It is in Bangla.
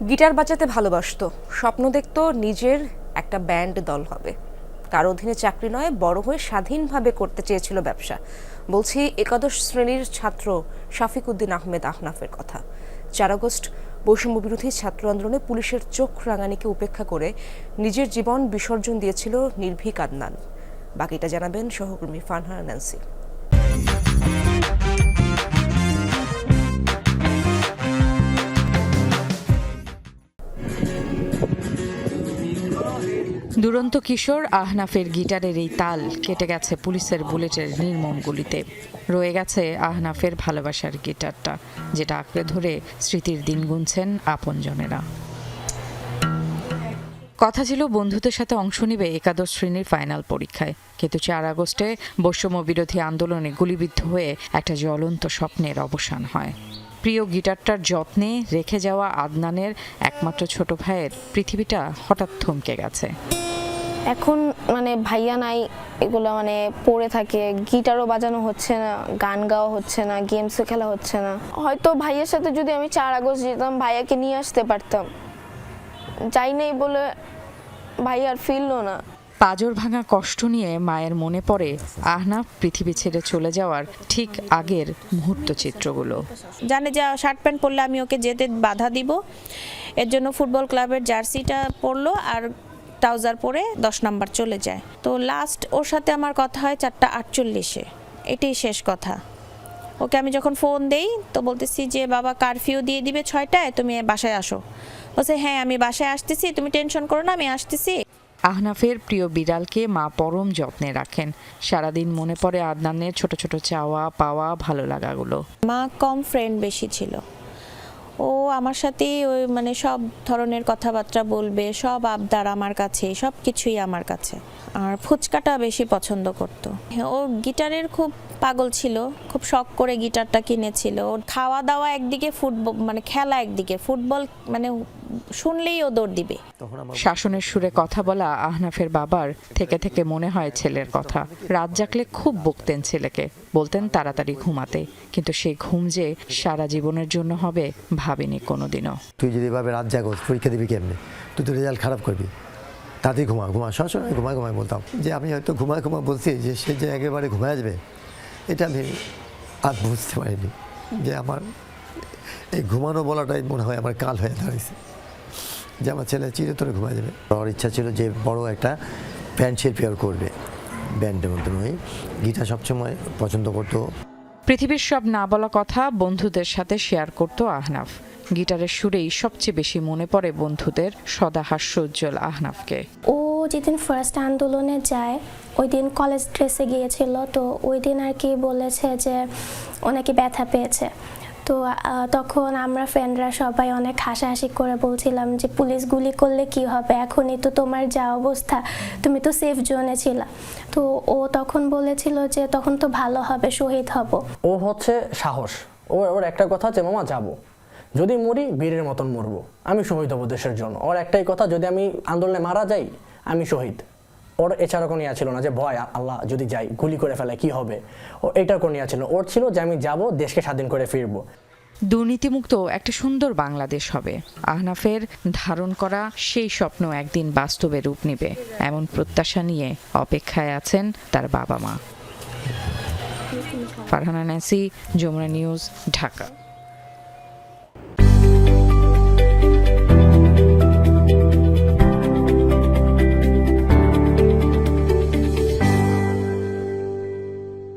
গিটার বাজাতে ভালোবাসত। স্বপ্ন দেখতো নিজের একটা ব্যান্ড দল হবে। কার অধীনে চাকরি নয়, বড় হয়ে স্বাধীনভাবে করতে চেয়েছিল ব্যবসা। বলছি, একাদশ শ্রেণির ছাত্র শাফিক উদ্দিন আহমেদ আহনাফের কথা। চার আগস্ট, বৈষম্য বিরোধী ছাত্র আন্দোলনে পুলিশের চোখ রাঙানিকে উপেক্ষা করে নিজের জীবন বিসর্জন দিয়েছিল নির্ভীক আদনান। বাকিটা জানাবেন সহকর্মী ফানহার ন্যান্সি দুরন্ত কিশোর আহনাফের গিটারের এই তাল কেটে গেছে পুলিশের বুলেটের নির্মম গুলিতে। রয়ে গেছে আহনাফের ভালোবাসার গিটারটা, যেটা আঁকড়ে ধরে স্মৃতির দিন গুনছেন আপনজনেরা। কথা ছিল বন্ধুদের সাথে অংশ নেবে একাদশ শ্রেণির ফাইনাল পরীক্ষায়। কিন্তু চার আগস্টে বৈষম্য বিরোধী আন্দোলনে গুলিবিদ্ধ হয়ে একটা জ্বলন্ত স্বপ্নের অবসান হয়। প্রিয় গিটারটার যত্নে রেখে যাওয়া আদনানের একমাত্র ছোট ভাইয়ের পৃথিবীটা হঠাৎ থমকে গেছে। এখন মানে ভাইয়া নাই, এগুলো মানে পড়ে থাকে, গিটারও বাজানো হচ্ছে না, গান গাওয়া হচ্ছে না, গেমসও খেলা হচ্ছে না। হয়তো ভাইয়ের সাথে যদি আমি চার আগস্ট যেতাম, ভাইয়াকে নিয়ে আসতে পারতাম। যাই নাই বলে ভাই আর ফিরলো না। পাজর ভাঙা কষ্ট নিয়ে মায়ের মনে পড়ে আহনাফ পৃথিবী ছেড়ে চলে যাওয়ার ঠিক আগের মুহূর্ত চিত্রগুলো। জানে যে শার্ট প্যান্ট পরলে আমি ওকে যেতে বাধা দিব। এর জন্য ফুটবল ক্লাবের জার্সিটা পরলো আর ট্রাউজার পরে দশ নাম্বার চলে যায়। তো লাস্ট ওর সাথে আমার কথা হয় চারটা আটচল্লিশে। এটাই শেষ কথা। ওকে আমি যখন ফোন দেই তো বলতেছি যে, বাবা কারফিউ দিয়ে দিবে ছয়টায়, তুমি বাসায় আসো। বলছে হ্যাঁ আমি বাসায় আসতেছি, তুমি টেনশন করো না, আমি আসতেছি। আহনাফের প্রিয় বিড়ালকে মা পরম যত্নে রাখেন। সারাদিন মনে পড়ে আদনানের ছোট ছোট চাওয়া পাওয়া ভালো লাগাগুলো। মা কম ফ্রেন্ড বেশি ছিল। ও আমার সাথেই ওই মানে সব ধরনের কথাবার্তা বলবে, সব আবদার আমার কাছে, সব কিছুই আমার কাছে। আর ফুচকাটা বেশি পছন্দ করত। ও গিটারের খুব পাগল ছিল, খুব শখ করে গিটারটা কিনেছিল। ওর খাওয়া দাওয়া একদিকে ফুটবল মানে খেলা একদিকে, ফুটবল মানে শুনলেই ও দৌড় দিবে। শাসনের সুরে কথা বলা আহনাফের বাবার থেকে থেকে মনে হয় ছেলের কথা। রাত জাগলে খুব বকতেন ছেলেকে। বলতেন তাড়াতাড়ি ঘুমাতে। কিন্তু সেই ঘুম যে সারা জীবনের জন্য হবে ভাবিনি কোনোদিনও। তুই যদি এভাবে রাত জাগোস পরীক্ষা দিবি কেমনে? তুই তো রেজাল্ট খারাপ করবি। তাতেই ঘুমা ঘুমা সবসময় ঘুমায় ঘুমায় বলতাম। যে আমি হয়তো ঘুমায় ঘুমা বলছি যে সে যে একেবারে ঘুমায় যাবে এটা আমি আর বুঝতে পারিনি। যে আমার এই ঘুমানো বলাটাই মনে হয় আমার কাল হয়ে দাঁড়িয়েছে যে আমার ছেলে চিরতরে ঘুমায় যাবে ওর ইচ্ছা ছিল যে বড় একটা ব্যান্ড শিল্পী আর করবে ব্যান্ডের মধ্যে নয় গিটার সবসময় পছন্দ করতো। পৃথিবীর সব না বলা কথা বন্ধুদের সাথে শেয়ার করত আহনাফ। গিটারের সুরেই সবচেয়ে বেশি মনে পড়ে বন্ধুদের সদা হাস্যোজ্জ্বল আহনাফকে। ও যেদিন ফার্স্ট আন্দোলনে যায় ওই দিন কলেজ ড্রেসে গিয়েছিল তো ওই দিন আর কি বলেছে যে অনেকে ব্যথা পেয়েছে। তো তখন আমরা ফ্রেন্ডরা সবাই অনেক হাসাহাসি করে বলছিলাম যে, পুলিশ গুলি করলে কি হবে? এখনই তো তোমার যা অবস্থা, তুমি তো সেফ জোনে ছিলা। তো ও তখন বলেছিল যে, তখন তো ভালো হবে, শহীদ হব। ও হচ্ছে সাহস। ওর ওর একটা কথা যে মামা, যাব। যদি মরি, বীরের মতন মরবো। আমি শহীদ হব দেশের জন্য। ওর একটাই কথা, যদি আমি আন্দোলনে মারা যাই, আমি শহীদ। ওর এছাড়া কোনো ইয়া ছিল না যে, ভয় আল্লাহ যদি যাই, গুলি করে ফেলে, কি হবে? ও এটার কোনো ইয়া ছিল ওর ছিল যে, আমি যাব, দেশকে স্বাধীন করে ফিরবো। দুর্নীতিমুক্ত একটা সুন্দর বাংলাদেশ হবে। আহনাফের ধারণ করা সেই স্বপ্ন একদিন বাস্তবে রূপ নেবে। এমন প্রত্যাশা নিয়ে অপেক্ষায় আছেন তার বাবা মা। ফারহানা ন্যাসি, যমুনা নিউজ, ঢাকা।